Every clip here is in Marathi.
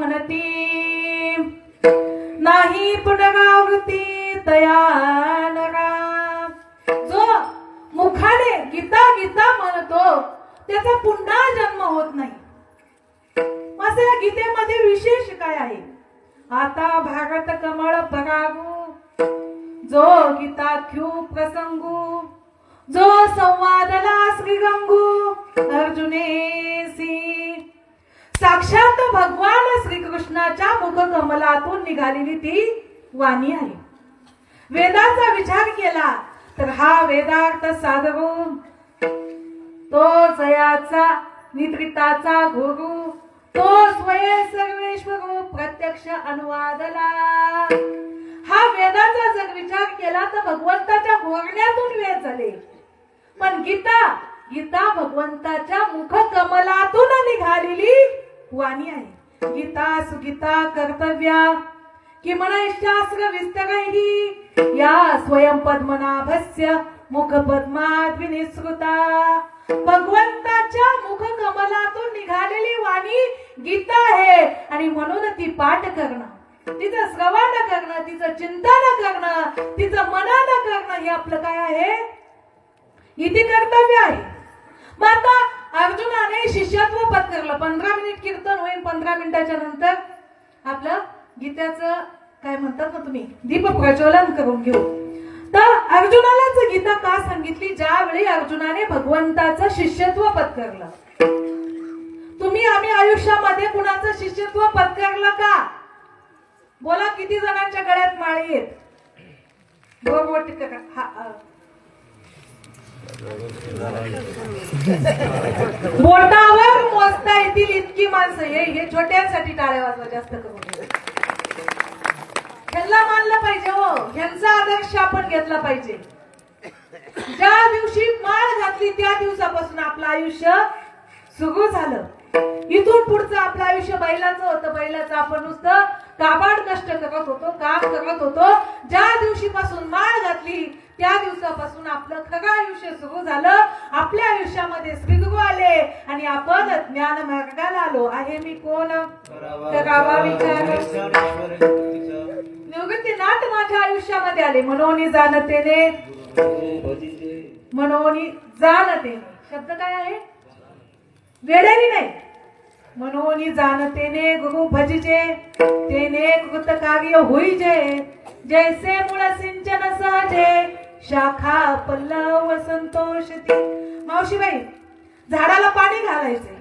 म्हणती नाही पुनरावृत्ती तयानरा जो मुखाने गीता गीता म्हणतो त्याचा पुन्हा जन्म होत नाही. असं या गीतेमध्ये विशेष काय आहे? आता भारत कमळ परागू जो गीता गीताख्यू प्रसंगू जो संवादला श्री गंगू साक्षात भगवान श्रीकृष्णाच्या मुख कमलातून निघालेली ती वाणी आहे. वेदाचा विचार केला तर हा वेदार्थ साधरून तो जयाचा निद्रिताचा गुरु. तो स्वयं सर्वेश्वर प्रत्यक्ष अनुवादला. हा वेदाचा जर विचार केला तर भगवंताच्या घोरण्यातून वेळ झाले पण गीता गीता भगवंताच्या मुख कमलातून निघालेली वाणी आहे. गीता सुगीता कर्तव्या. कि शास्त्र विस्तरैः या स्वयं पद्मनाभस्य मुख पद्मात विनिसृता भगवंताच्या मुख कमलातून निघालेली वाणी गीता आहे. आणि म्हणून ती पाठ करणं तिचं श्रवण करणं तिचं चिंतन करणं तिचं मनन करणं हे आपलं काय आहे? इथे कर्तव्य आहे. मग आता अर्जुनाने शिष्यत्व पत्करलं. पंधरा मिनिट कीर्तन होईल पंधरा मिनिटाच्या नंतर आपलं गीताचं काय म्हणतात ना तुम्ही? दीप प्रज्वलन करून घेऊ. तर अर्जुनालाच गीता का सांगितली? ज्यावेळी अर्जुनाने भगवंताचं शिष्यत्व पत्करलं. तुम्ही आम्ही आयुष्यामध्ये कुणाचं शिष्यत्व पत्करलं का? बोला किती जणांच्या गळ्यात माळी आहेत? हा. बोटावर मोजता येतील इतकी माणसं. हे हे छोट्यांसाठी टाळ्या वाजवा जास्त करून. ह्यांना मानलं पाहिजे हो. ह्यांचा आदर्श आपण घेतला पाहिजे. ज्या दिवशी माळ घातली त्या दिवसापासून आपलं आयुष्य सुरू झालं. इथून पुढचं आपलं आयुष्य बैलाचं होतं बैलाचं आपण नुसतं काबाड कष्ट करत होतो काम करत होतो. ज्या दिवशीपासून माळ घातली त्या दिवसापासून आपलं खरं आयुष्य सुरू झालं. आपल्या आयुष्यामध्ये श्रीगुरु आले आणि आपण ज्ञान मार्गाला आलो. आहे मी कोण? करावा विचार. निवृत्तीनाथ माझ्या आयुष्यामध्ये आले. मनोनी जाणतेने. मनोनी जाणतेने. शब्द काय आहे? वेळेने नाही. मनोनी जाणतेने गुरु भजिजे. तेने कृत कार्य होईजे. जैसे मुळ सिंचन सहजे. शाखा पल्लव संतोषती मावशीबाई झाडाला पाणी घालायचे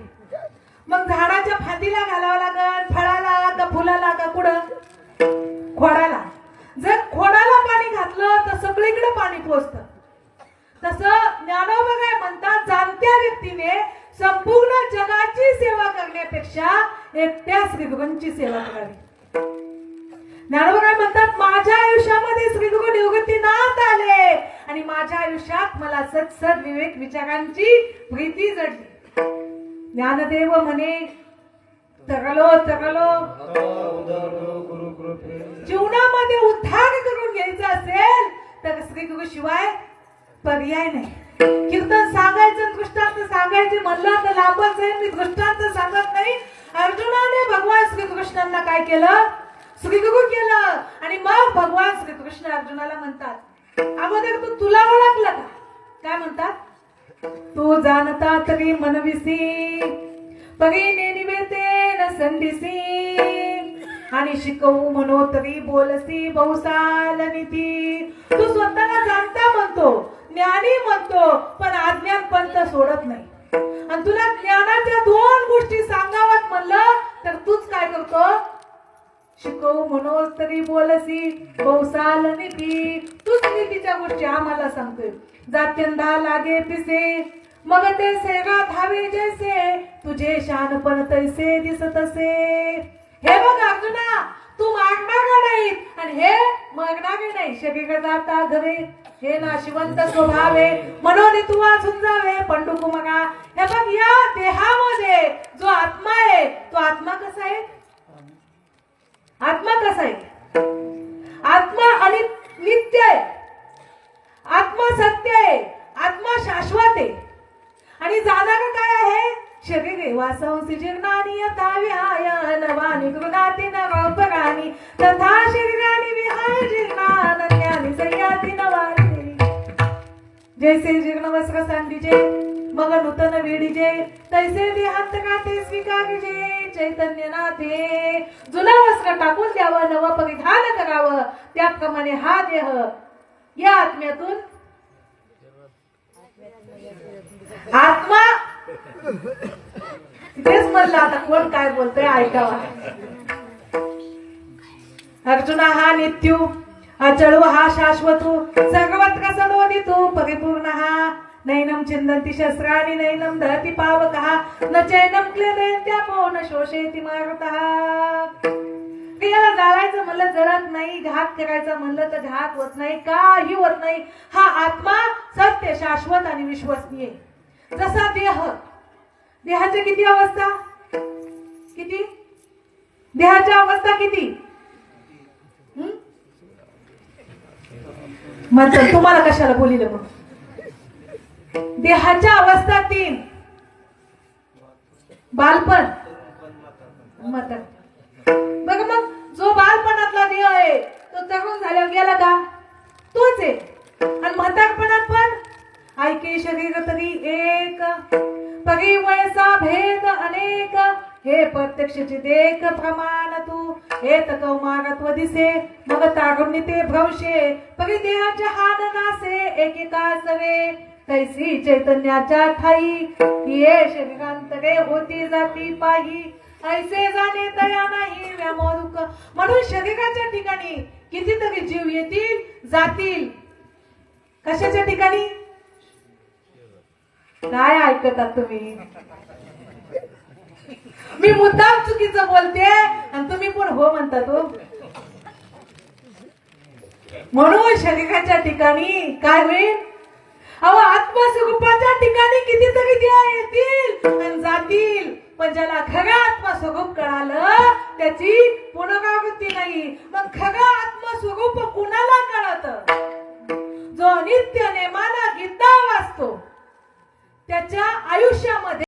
मग झाडाच्या फांदीला घालावं लागल फळाला का फुलाला का कुठं? खोडाला. जर खोडाला पाणी घातलं तर सगळीकडे पाणी पोचतं. तसं ज्ञानोबा काय म्हणतात जाणत्या व्यक्तीने संपूर्ण जगाची सेवा करण्यापेक्षा एकट्याच श्रीगुरूंची सेवा करावी. ज्ञानोबा म्हणतात माझ्या आयुष्यामध्ये श्रीगुरु निवृत्तीनाथ आले. आणि माझ्या आयुष्यात मला सत्सद विवेक विचारांची प्रीती जडली. ज्ञानदेव म्हणे तरलो तरलो. जीवनामध्ये उद्धार करून घ्यायचा असेल तर श्री गुरु शिवाय पर्याय नाही. कीर्तन सांगायचं दृष्टांत सांगायचे म्हणलं तर लांबच आहे मी दृष्टांत सांगत नाही. अर्जुनाने भगवान श्रीकृष्णांना काय केलं? श्रीगुरु केलं. आणि मग भगवान श्रीकृष्ण अर्जुनाला म्हणतात अगोदर तू तुला ओळखलं का? काय म्हणतात? तू जाणता तरी मनविसी परीने निवेते न संधिसी आणि शिकवू म्हणो तरी बोलसी बहुसाल नीती. तू स्वतःला जाणता म्हणतो ज्ञानी म्हणतो पण अज्ञान पंत सोडत नाही. आणि तुला ज्ञानाच्या दोन गोष्टी सांगाव्यात म्हणलं तर तूच काय करतो? शिकवू म्हणून तरी बोलसी बहुसाल नीती. तूच नीतीच्या गोष्टी आम्हाला सांगतोय. जात्यंदा लागे पिसे मग ते सेवा धावे जैसे. तुझे शानपण तैसे दिसत असे. हे बघ अर्जुना तू मागणार नाही आणि हे मागणारे नाही सगळीकडे जाता धवे. हे नाशिवंत स्वभावे म्हणून तू वाचून जावे. पंडू मगा हे बघ या देहामध्ये जो आत्मा आहे तो आत्मा कसा आहे? आत्मा कसा आहे? आत्मा आणि नित्य आहे. आत्मा सत्य आहे. आत्मा शाश्वत आहे. आणि जाणार काय आहे? शरीर वासंसी तथा विहाय सह्याती जैसे जीर्ण वस्त्र सांडीजे मग नूतन वेडीजे तैसे देहांत का ते स्वीकारिजे. चैतन्य नाथे जुना वस्त्र टाकून द्यावं नव परिधान करावं. त्याप्रमाणे हा देह या आत्म्यातून आत्मा तेच म्हणलं आता कोण काय बोलतोय ऐकावा. अर्जुना हा नित्यू अचळू हा शाश्वतू सर्वत्र सदोदितू परिपूर्ण हा नैनम शस्त्र आणि नैनम दहती पावकः न चैनम क्लेदयत्यापो न शोषयती मारुतः। याला जाळायचं म्हणलं जळत नाही घात करायचं म्हणलं तर घात होत नाही काही होत नाही. हा आत्मा सत्य शाश्वत आणि विश्वसनीय जसा देह देहाच्या किती अवस्था? किती? देहाच्या अवस्था किती? मग तुम्हाला कशाला बोलिलं म्हणून देहाच्या अवस्था तीन बालपण. मतात बघ मग जो बालपणातला देह आहे तो तरुण झाल्यावर गेला का? तोच आहे. आणि म्हातारपणात पण? ऐके शरीर तरी एक. परी वयसा भेद अनेक. हे प्रत्यक्षची देख प्रमाण तू. हे कौमारत्व दिसे. मग तारुण्य ते भ्रवशे परी देहाचे हान नासे. एकेका सवे. तैसी चैतन्याच्या ठाई ये शरीरांतरे होती जाती पाही. ऐसे जाणे दया नाही व्यामोरुक. म्हणून शरीराच्या ठिकाणी कितीतरी जीव येतील जातील. कशाच्या ठिकाणी? काय ऐकतात तुम्ही? मी मुद्दाम चुकीचं बोलते आणि तुम्ही पण हो म्हणता तो. म्हणून शरीराच्या ठिकाणी काय होईल? अहो आत्मा ठिकाणी कितीतरी त्या येतील जातील. पण ज्याला खरं आत्मस्वरूप कळालं त्याची पुनरावृत्ती नाही. मग खरं आत्मस्वरूप कुणाला कळत? जो नित्य नेमाला गीता वाचतो त्याच्या आयुष्यामध्ये